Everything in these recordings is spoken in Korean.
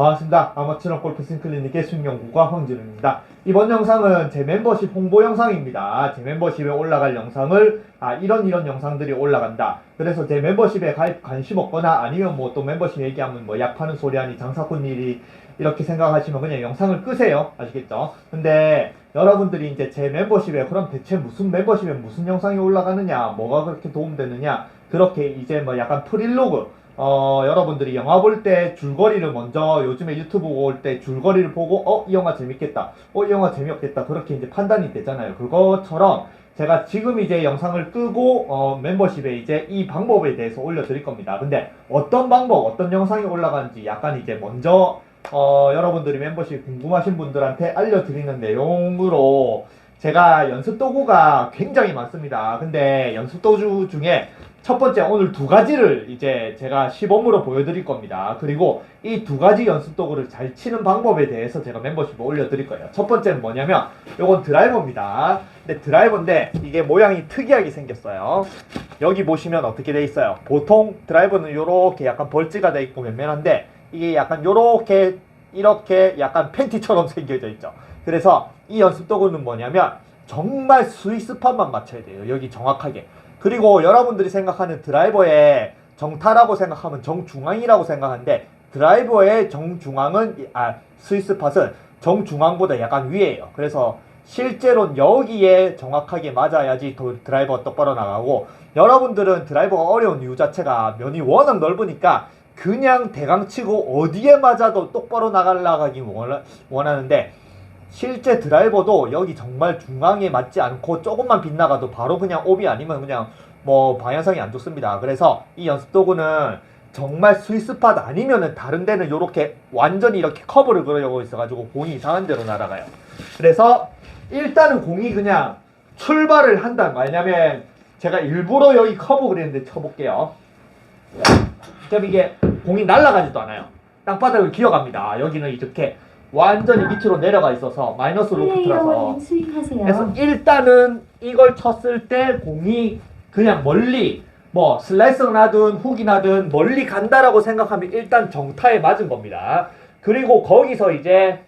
반갑습니다. 아마추어 골프 싱클리닉의 수영연구가 황진우입니다. 이번 영상은 제 멤버십 홍보 영상입니다. 제 멤버십에 올라갈 영상을 아 이런 이런 영상들이 올라간다. 그래서 제 멤버십에 가입 관심 없거나 아니면 뭐 또 멤버십 얘기하면 뭐 약 파는 소리 아니 장사꾼 일이 이렇게 생각하시면 그냥 영상을 끄세요. 아시겠죠? 근데 여러분들이 이제 제 멤버십에 그럼 대체 무슨 멤버십에 무슨 영상이 올라가느냐, 뭐가 그렇게 도움되느냐, 그렇게 이제 뭐 약간 프릴로그 어, 여러분들이 영화 볼 때 줄거리를 먼저 요즘에 유튜브 볼때 줄거리를 보고 어, 이 영화 재밌겠다. 어, 이 영화 재미없겠다. 그렇게 이제 판단이 되잖아요. 그것처럼 제가 지금 이제 영상을 끄고 어, 멤버십에 이제 이 방법에 대해서 올려드릴 겁니다. 근데 어떤 방법, 어떤 영상이 올라가는지 약간 이제 먼저 어, 여러분들이 멤버십 궁금하신 분들한테 알려드리는 내용으로 제가 연습 도구가 굉장히 많습니다. 근데 연습 도구 중에 첫 번째 오늘 두 가지를 이제 제가 시범으로 보여드릴 겁니다. 그리고 이 두 가지 연습 도구를 잘 치는 방법에 대해서 제가 멤버십에 올려드릴 거예요. 첫 번째는 뭐냐면 요건 드라이버입니다. 근데 드라이버인데 이게 모양이 특이하게 생겼어요. 여기 보시면 어떻게 돼 있어요? 보통 드라이버는 요렇게 약간 벌지가 돼 있고 맨맨한데 이게 약간 요렇게 이렇게 약간 팬티처럼 생겨져 있죠. 그래서 이 연습 도구는 뭐냐면 정말 스위스팟만 맞춰야 돼요. 여기 정확하게. 그리고 여러분들이 생각하는 드라이버의 정타라고 생각하면 정중앙이라고 생각하는데 드라이버의 정중앙은 이- 아 스위스 팟은 정중앙보다 약간 위에요. 그래서 실제로는 여기에 정확하게 맞아야지 도- 드라이버가 똑바로 나가고 여러분들은 드라이버가 어려운 이유 자체가 면이 워낙 넓으니까 그냥 대강 치고 어디에 맞아도 똑바로 나가려고 원하, 원하는데 실제 드라이버도 여기 정말 중앙에 맞지 않고 조금만 빗나가도 바로 그냥 오비 아니면 그냥 뭐 방향성이 안 좋습니다. 그래서 이 연습 도구는 정말 스위스팟 아니면은 다른 데는 이렇게 완전히 이렇게 커브를 그려고 있어가지고 공이 이상한 데로 날아가요. 그래서 일단은 공이 그냥 출발을 한다. 왜냐면 제가 일부러 여기 커브 그리는데 쳐볼게요. 그럼 이게 공이 날아가지도 않아요. 땅바닥을 기어갑니다. 여기는 이렇게 완전히 밑으로 내려가 있어서 마이너스 로프트라서 플레이어원 수익하세요. 그래서 일단은 이걸 쳤을 때 공이 그냥 멀리 뭐 슬라이스를 하든 훅이 나든 멀리 간다라고 생각하면 일단 정타에 맞은 겁니다. 그리고 거기서 이제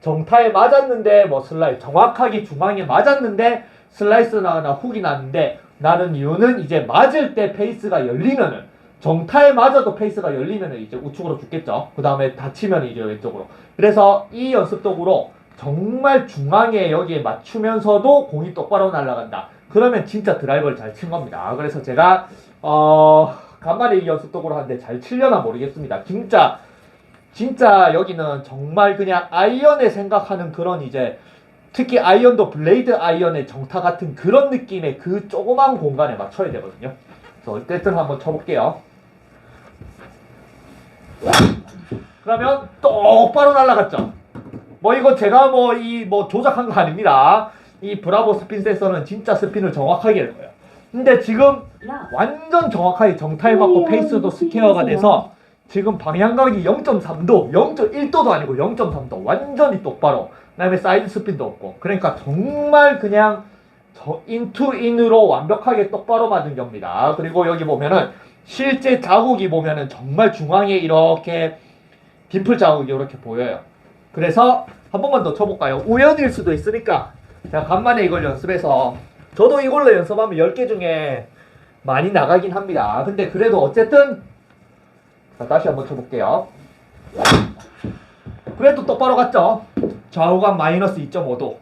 정타에 맞았는데 뭐 슬라이 정확하게 중앙에 맞았는데 슬라이스 나거나 훅이 났는데 나는 이유는 이제 맞을 때 페이스가 열리면은 정타에 맞아도 페이스가 열리면은 이제 우측으로 죽겠죠. 그 다음에 다치면 이제 왼쪽으로. 그래서 이 연습 도구로 정말 중앙에 여기에 맞추면서도 공이 똑바로 날아간다. 그러면 진짜 드라이버를 잘 친 겁니다. 그래서 제가 어 간만에 이 연습 도구로 하는데 잘 치려나 모르겠습니다. 진짜 진짜 여기는 정말 그냥 아이언에 생각하는 그런 이제 특히 아이언도 블레이드 아이언의 정타 같은 그런 느낌의 그 조그만 공간에 맞춰야 되거든요. 그래서 어쨌든 한번 쳐볼게요. 그러면 똑바로 날아갔죠. 뭐 이거 제가 뭐이뭐 조작한 거 아닙니다. 이 브라보 스핀 센서는 진짜 스핀을 정확하게 할 거예요. 근데 지금 라. 완전 정확하게 정타에 맞고 페이스도 스퀘어가 돼서 지금 방향각이 0.3도, 0.1도도 아니고 0.3도 완전히 똑바로. 그다음에 사이드 스핀도 없고. 그러니까 정말 그냥 저 인투 인으로 완벽하게 똑바로 맞은 겁니다. 그리고 여기 보면은 실제 자국이 보면은 정말 중앙에 이렇게 딤플 자국이 이렇게 보여요. 그래서 한 번만 더 쳐볼까요? 우연일 수도 있으니까 제가 간만에 이걸 연습해서 저도 이걸로 연습하면 10개 중에 많이 나가긴 합니다. 근데 그래도 어쨌든 자, 다시 한번 쳐볼게요. 그래도 똑바로 갔죠? 좌우각 마이너스 2.5도.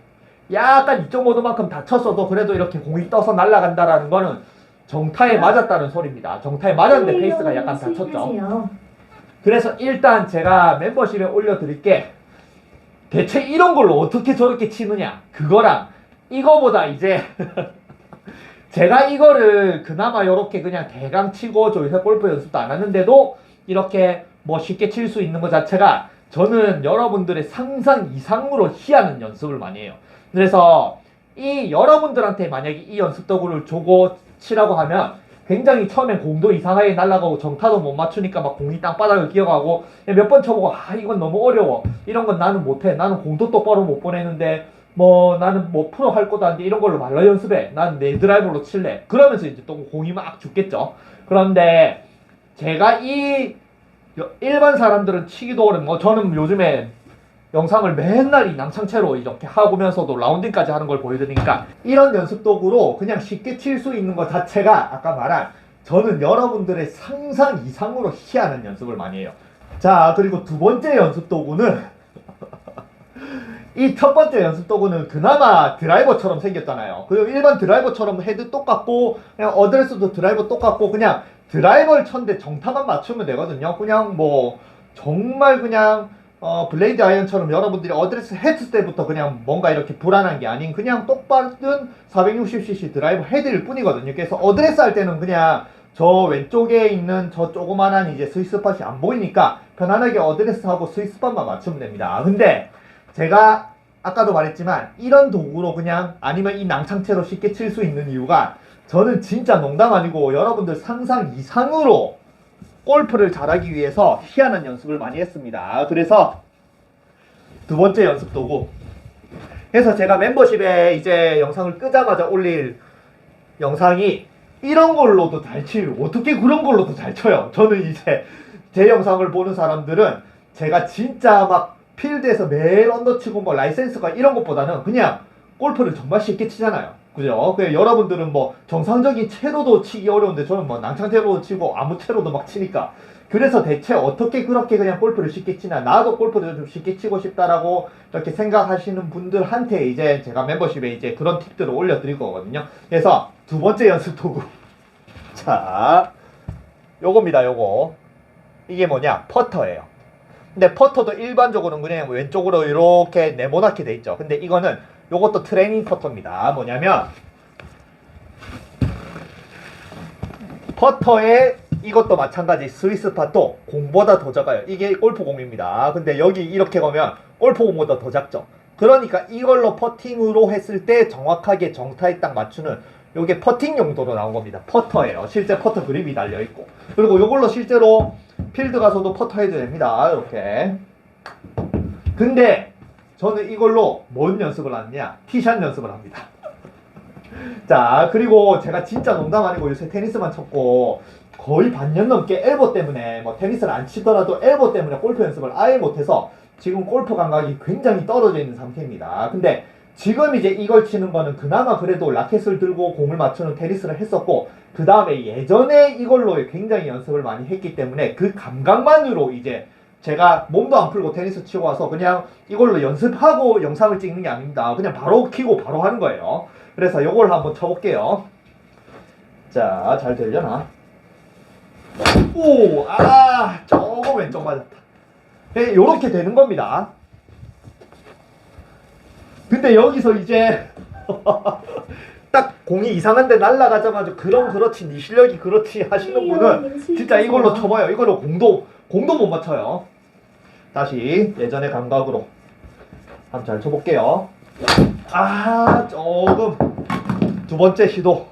약간 2.5도만큼 다쳤어도 그래도 이렇게 공이 떠서 날아간다라는 거는 정타에 맞았다는 소리입니다. 정타에 맞았는데 페이스가 약간 다쳤죠. 그래서 일단 제가 멤버십에 올려드릴게 대체 이런 걸로 어떻게 저렇게 치느냐 그거랑 이거보다 이제 제가 이거를 그나마 이렇게 그냥 대강 치고 저 요새 골프 연습도 안 하는데도 이렇게 뭐 쉽게 칠 수 있는 것 자체가 저는 여러분들의 상상 이상으로 희하는 연습을 많이 해요. 그래서 이 여러분들한테 만약에 이 연습 도구를 주고 치라고 하면 굉장히 처음엔 공도 이상하게 날아가고 정타도 못 맞추니까 막 공이 땅바닥을 기어가고 몇 번 쳐보고 아 이건 너무 어려워. 이런 건 나는 못해. 나는 공도 똑바로 못 보내는데 뭐 나는 뭐 프로 할 것도 아닌데 이런 걸로 말로 연습해. 난 내 드라이버로 칠래. 그러면서 이제 또 공이 막 죽겠죠. 그런데 제가 이 여- 일반 사람들은 치기도 어려운 뭐 저는 요즘에 영상을 맨날 이 낭창채로 이렇게 하고면서도 라운딩까지 하는 걸 보여드리니까 이런 연습 도구로 그냥 쉽게 칠 수 있는 것 자체가 아까 말한 저는 여러분들의 상상 이상으로 희한한 연습을 많이 해요. 자 그리고 두 번째 연습 도구는 이 첫 번째 연습 도구는 그나마 드라이버처럼 생겼잖아요. 그리고 일반 드라이버처럼 헤드 똑같고 그냥 어드레스도 드라이버 똑같고 그냥 드라이버를 쳤는데 정타만 맞추면 되거든요. 그냥 뭐 정말 그냥 어, 블레이드 아이언처럼 여러분들이 어드레스 했을 때부터 그냥 뭔가 이렇게 불안한 게 아닌 그냥 똑바른 460cc 드라이버 헤드일 뿐이거든요. 그래서 어드레스 할 때는 그냥 저 왼쪽에 있는 저 조그만한 이제 스위스팟이 안 보이니까 편안하게 어드레스하고 스위스팟만 맞추면 됩니다. 근데 제가 아까도 말했지만 이런 도구로 그냥 아니면 이 낭창채로 쉽게 칠 수 있는 이유가 저는 진짜 농담 아니고 여러분들 상상 이상으로 골프를 잘하기 위해서 희한한 연습을 많이 했습니다. 그래서 두 번째 연습 도구. 그래서 제가 멤버십에 이제 영상을 끄자마자 올릴 영상이 이런 걸로도 잘 치고 어떻게 그런 걸로도 잘 쳐요. 저는 이제 제 영상을 보는 사람들은 제가 진짜 막 필드에서 매일 언더 치고 뭐 라이센스가 이런 것보다는 그냥 골프를 정말 쉽게 치잖아요. 그죠? 그 여러분들은 뭐 정상적인 채로도 치기 어려운데 저는 뭐 낭창채로도 치고 아무 채로도 막 치니까 그래서 대체 어떻게 그렇게 그냥 골프를 쉽게 치나 나도 골프를 좀 쉽게 치고 싶다라고 이렇게 생각하시는 분들한테 이제 제가 멤버십에 이제 그런 팁들을 올려드릴 거거든요. 그래서 두 번째 연습 도구 자 요겁니다 요거 이게 뭐냐 퍼터예요. 근데 퍼터도 일반적으로는 그냥 왼쪽으로 이렇게 네모나게 돼 있죠. 근데 이거는 요것도 트레이닝 퍼터입니다. 뭐냐면 퍼터에 이것도 마찬가지 스위스팟도 공보다 더 작아요. 이게 골프공입니다. 근데 여기 이렇게 가면 골프공보다 더 작죠. 그러니까 이걸로 퍼팅으로 했을 때 정확하게 정타에 딱 맞추는 요게 퍼팅 용도로 나온 겁니다. 퍼터예요. 실제 퍼터 그립이 달려 있고. 그리고 요걸로 실제로 필드 가서도 퍼터 해도 됩니다. 이렇게. 근데 저는 이걸로 뭔 연습을 하느냐? 티샷 연습을 합니다. 자, 그리고 제가 진짜 농담 아니고 요새 테니스만 쳤고 거의 반년 넘게 엘보 때문에 뭐 테니스를 안 치더라도 엘보 때문에 골프 연습을 아예 못해서 지금 골프 감각이 굉장히 떨어져 있는 상태입니다. 근데 지금 이제 이걸 치는 거는 그나마 그래도 라켓을 들고 공을 맞추는 테니스를 했었고 그 다음에 예전에 이걸로 굉장히 연습을 많이 했기 때문에 그 감각만으로 이제 제가 몸도 안 풀고 테니스 치고 와서 그냥 이걸로 연습하고 영상을 찍는 게 아닙니다. 그냥 바로 키고 바로 하는 거예요. 그래서 요걸 한번 쳐볼게요. 자, 잘 들려나? 오, 아, 조금 왼쪽 맞았다. 네, 요렇게 되는 겁니다. 근데 여기서 이제 딱 공이 이상한데 날아가자마자 그럼 그렇지 네 실력이 그렇지 하시는 분은 진짜 이걸로 쳐봐요. 이걸로 공도 공도 못 맞춰요. 다시 예전의 감각으로 한번 잘 쳐볼게요. 아 조금 두 번째 시도.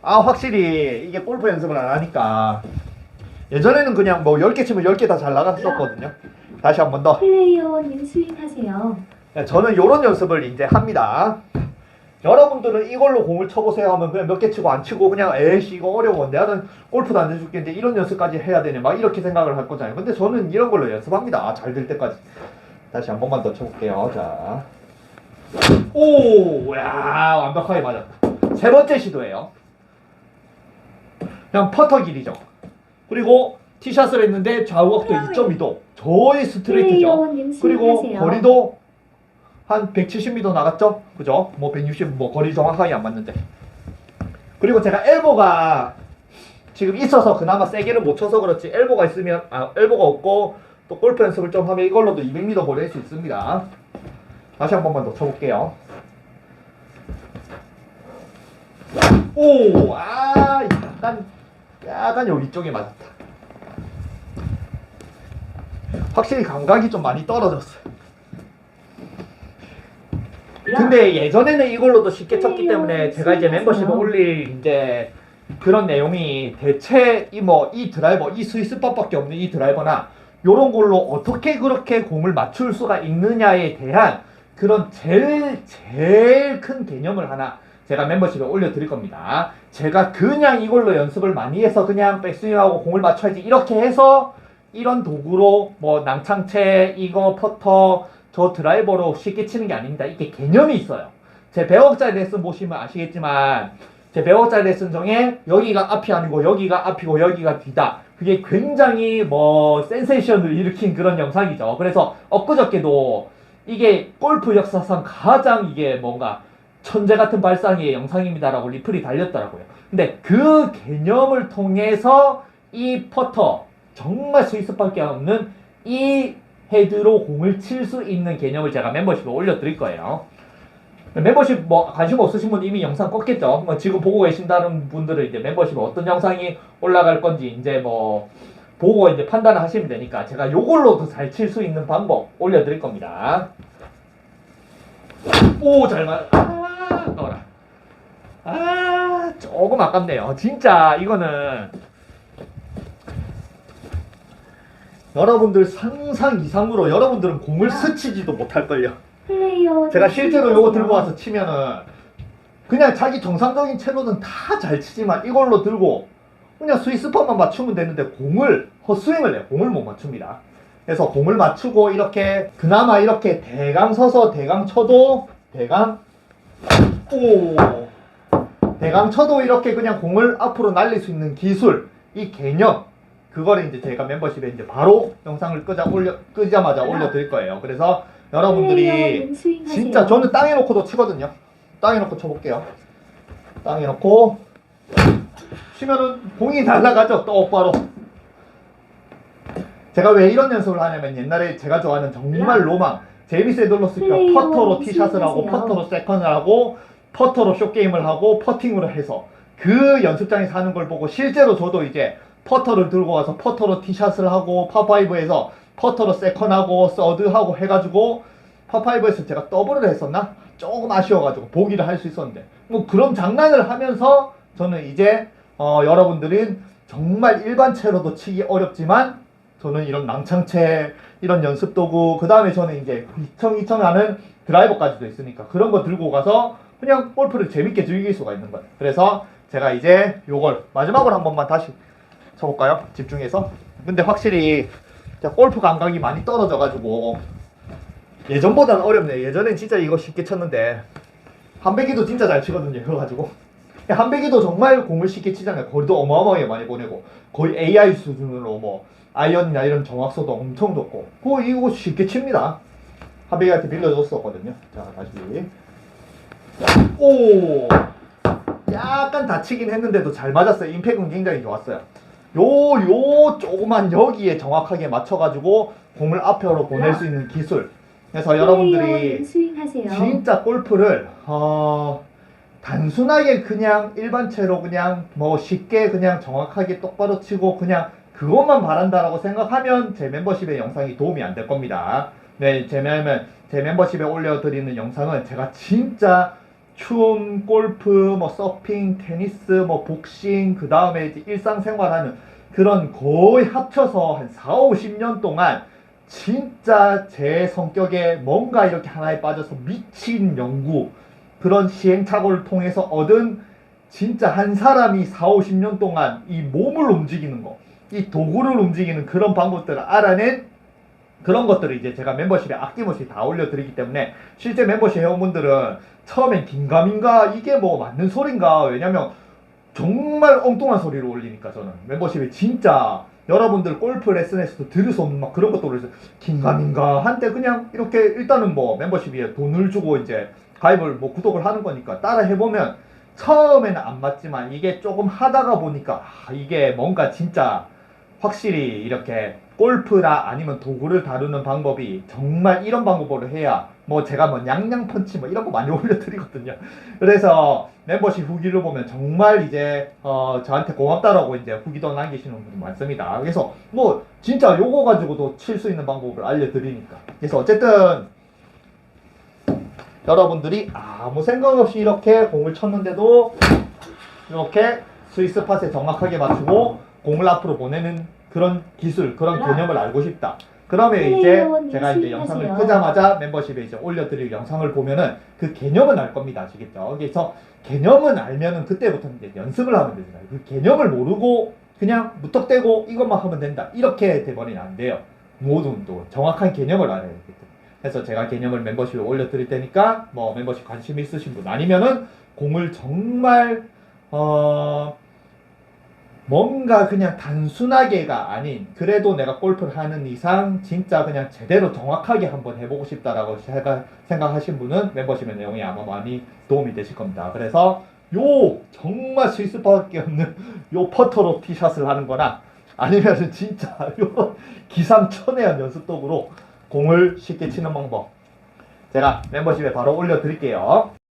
아 확실히 이게 골프 연습을 안 하니까 예전에는 그냥 뭐 10개 치면 10개 다 잘 나갔었거든요. 다시 한 번 더. 플레이어님 스윙하세요. 네, 저는 이런 연습을 이제 합니다. 여러분들은 이걸로 공을 쳐보세요 하면 그냥 몇 개 치고 안 치고 그냥 에이씨 이거 어려워 내가 골프도 안 해줄겠는데 이런 연습까지 해야 되네. 막 이렇게 생각을 할 거잖아요. 근데 저는 이런 걸로 연습합니다. 아, 잘 될 때까지. 다시 한 번만 더 쳐볼게요. 자. 오, 야 완벽하게 맞았다. 세 번째 시도예요. 그냥 퍼터 길이죠 그리고 티샷을 했는데 좌우각도 2.2도 저의 스트레이트죠. 플레이어님 그리고. 거리도 한 170m 나갔죠? 그죠? 뭐 160, 뭐 거리 정확하게 안 맞는데. 그리고 제가 엘보가 지금 있어서 그나마 세게를 못 쳐서 그렇지 엘보가 있으면 아 엘보가 없고 또 골프 연습을 좀 하면 이걸로도 200m 보낼 수 있습니다. 다시 한 번만 더 쳐볼게요. 오, 아, 약간 약간 여기 쪽에 맞았다. 확실히 감각이 좀 많이 떨어졌어요. 근데 예전에는 이걸로도 쉽게 쳤기 때문에 제가 이제 멤버십에 올릴 이제 그런 내용이 대체 이 뭐 이 드라이버 이 스위스밥밖에 없는 이 드라이버나 요런 걸로 어떻게 그렇게 공을 맞출 수가 있느냐에 대한 그런 제일 제일 큰 개념을 하나 제가 멤버십에 올려드릴 겁니다. 제가 그냥 이걸로 연습을 많이 해서 그냥 백스윙하고 공을 맞춰야지 이렇게 해서 이런 도구로 뭐 낭창채 이거 퍼터 저 드라이버로 쉽게 치는 게 아닙니다. 이게 개념이 있어요. 제 100억짜리 레슨 보시면 아시겠지만 제 100억짜리 레슨 중에 여기가 앞이 아니고 여기가 앞이고 여기가 뒤다. 그게 굉장히 뭐 센세이션을 일으킨 그런 영상이죠. 그래서 엊그저께도 이게 골프 역사상 가장 이게 뭔가 천재 같은 발상의 영상입니다라고 리플이 달렸더라고요. 근데 그 개념을 통해서 이 퍼터 정말 스위스밖에 없는 이 헤드로 공을 칠 수 있는 개념을 제가 멤버십에 올려드릴 거예요. 멤버십 뭐 관심 없으신 분 이미 영상 껐겠죠. 뭐 지금 보고 계신다는 분들은 이제 멤버십에 어떤 영상이 올라갈 건지 이제 뭐 보고 이제 판단을 하시면 되니까 제가 요걸로도 잘 칠 수 있는 방법 올려드릴 겁니다. 오, 잘 맞, 아, 떠라. 아, 조금 아깝네요. 진짜 이거는 여러분들 상상 이상으로 여러분들은 공을 스치지도 못할걸요. 플레이어 제가 실제로 요거 들고 와서 치면은 그냥 자기 정상적인 채로는 다 잘 치지만 이걸로 들고 그냥 스위스퍼만 맞추면 되는데 공을 헛스윙을 해요. 공을 못 맞춥니다. 그래서 공을 맞추고 이렇게 그나마 이렇게 대강 서서 대강 쳐도 대강 오 대강 쳐도 이렇게 그냥 공을 앞으로 날릴 수 있는 기술 이 개념 그거를 이제 제가 멤버십에 이제 바로 영상을 끄자 올려 끄자마자 올려드릴 거예요. 그래서 여러분들이 진짜 저는 땅에 놓고도 치거든요. 땅에 놓고 쳐볼게요. 땅에 놓고 치면은 공이 날아가죠. 똑바로. 제가 왜 이런 연습을 하냐면 옛날에 제가 좋아하는 정말 로망 제이미스 에돌로스가 플레이어 퍼터로 티샷을 하고. 퍼터로 세컨을 하고 퍼터로 숏게임을 하고 퍼팅으로 해서 그 연습장에서 하는 걸 보고 실제로 저도 이제 퍼터를 들고 와서 퍼터로 티샷을 하고 파5에서 퍼터로 세컨하고 서드하고 해가지고 파5에서 제가 더블을 했었나? 조금 아쉬워가지고 보기를 할 수 있었는데 뭐 그런 장난을 하면서 저는 이제 어, 여러분들은 정말 일반 채로도 치기 어렵지만 저는 이런 낭창채 이런 연습 도구 그 다음에 저는 이제 휘청휘청하는 드라이버까지도 있으니까 그런 거 들고 가서 그냥 골프를 재밌게 즐길 수가 있는 거예요. 그래서 제가 이제 요걸 마지막으로 한 번만 다시 쳐볼까요? 집중해서. 근데 확실히 골프 감각이 많이 떨어져가지고 예전보다는 어렵네요. 예전엔 진짜 이거 쉽게 쳤는데 한배기도 진짜 잘 치거든요. 이거 가지고 한배기도 정말 공을 쉽게 치잖아요. 거리도 어마어마하게 많이 보내고 거의 AI 수준으로 뭐 아이언이나 이런 정확도도 엄청 좋고 그거 이거 쉽게 칩니다. 한배기한테 빌려줬었거든요. 자 다시 오 약간 다치긴 했는데도 잘 맞았어요. 임팩은 굉장히 좋았어요. 요, 요 조그만 여기에 정확하게 맞춰가지고 공을 앞으로 보낼 수 있는 기술. 그래서 여러분들이 스윙하세요. 진짜 골프를 어, 단순하게 그냥 일반 채로 그냥 뭐 쉽게 그냥 정확하게 똑바로 치고 그냥 그것만 바란다라고 생각하면 제 멤버십의 영상이 도움이 안 될 겁니다. 네, 제, 제 멤버십에 올려드리는 영상은 제가 진짜 춤, 골프, 뭐 서핑, 테니스, 뭐 복싱, 그 다음에 일상생활하는 그런 거의 합쳐서 한 4, 50년 동안 진짜 제 성격에 뭔가 이렇게 하나에 빠져서 미친 연구 그런 시행착오를 통해서 얻은 진짜 한 사람이 4, 50년 동안 이 몸을 움직이는 거, 이 도구를 움직이는 그런 방법들을 알아낸 그런 것들을 이제 제가 멤버십에 아낌없이 다 올려드리기 때문에 실제 멤버십 회원분들은 처음엔 긴가민가 이게 뭐 맞는 소린가? 왜냐면 정말 엉뚱한 소리를 올리니까 저는. 멤버십에 진짜 여러분들 골프 레슨에서도 들을 수 없는 막 그런 것도 그래서 긴가민가 한때 그냥 이렇게 일단은 뭐 멤버십에 돈을 주고 이제 가입을 뭐 구독을 하는 거니까 따라 해보면 처음에는 안 맞지만 이게 조금 하다가 보니까 아, 이게 뭔가 진짜 확실히 이렇게 골프나 아니면 도구를 다루는 방법이 정말 이런 방법으로 해야 뭐 제가 뭐 냥냥 펀치 뭐 이런 거 많이 올려드리거든요. 그래서 멤버십 후기를 보면 정말 이제 어 저한테 고맙다라고 이제 후기도 남기시는 분이 많습니다. 그래서 뭐 진짜 요거 가지고도 칠 수 있는 방법을 알려드리니까. 그래서 어쨌든 여러분들이 아무 생각 없이 이렇게 공을 쳤는데도 이렇게 스위스 팟에 정확하게 맞추고 공을 앞으로 보내는 그런 기술, 그런 개념을 알고 싶다. 그러면 이제 플레이어원이 제가 이제. 영상을 끄자마자 멤버십에 이제 올려드릴 영상을 보면은 그 개념은 알 겁니다. 아시겠죠? 그래서 개념은 알면은 그때부터 이제 연습을 하면 되잖아요. 그 개념을 모르고 그냥 무턱대고 이것만 하면 된다. 이렇게 돼버리면 안 돼요. 모든 또 정확한 개념을 알아야 되기 때문에. 그래서 제가 개념을 멤버십에 올려드릴 테니까 뭐 멤버십 관심 있으신 분 아니면은 공을 정말 어 뭔가 그냥 단순하게가 아닌 그래도 내가 골프를 하는 이상 진짜 그냥 제대로 정확하게 한번 해보고 싶다라고 생각, 생각하신 분은 멤버십의 내용이 아마 많이 도움이 되실 겁니다. 그래서 요 정말 실수밖에 없는 요 퍼터로 티샷을 하는 거나 아니면은 진짜 요 기상천외한 연습독으로 공을 쉽게 치는 방법 제가 멤버십에 바로 올려드릴게요.